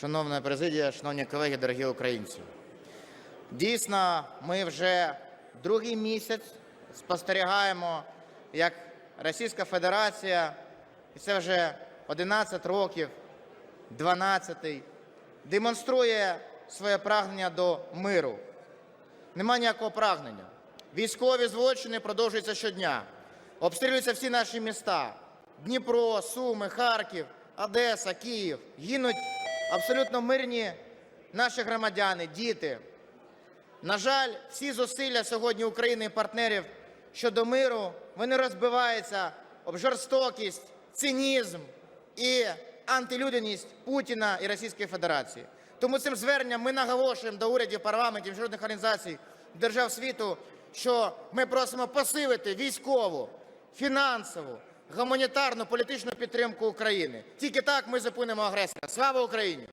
Шановна президія, шановні колеги, дорогі українці. Дійсно, ми вже другий місяць спостерігаємо, як Російська Федерація, і це вже 11 років, 12-й, демонструє своє прагнення до миру. Нема ніякого прагнення. Військові злочини продовжуються щодня. Обстрілюються всі наші міста: Дніпро, Суми, Харків, Одеса, Київ. Гинуть абсолютно мирні наші громадяни, діти. На жаль, всі зусилля сьогодні України і партнерів щодо миру вони розбиваються об жорстокість, цинізм і антилюдяність Путіна і Російської Федерації. Тому цим зверненням ми наголошуємо до урядів, парламентів, міжнародних організацій, держав світу, що ми просимо посилити військову, фінансову, гуманітарну, політичну підтримку України. Тільки так ми зупинимо агресора. Слава Україні!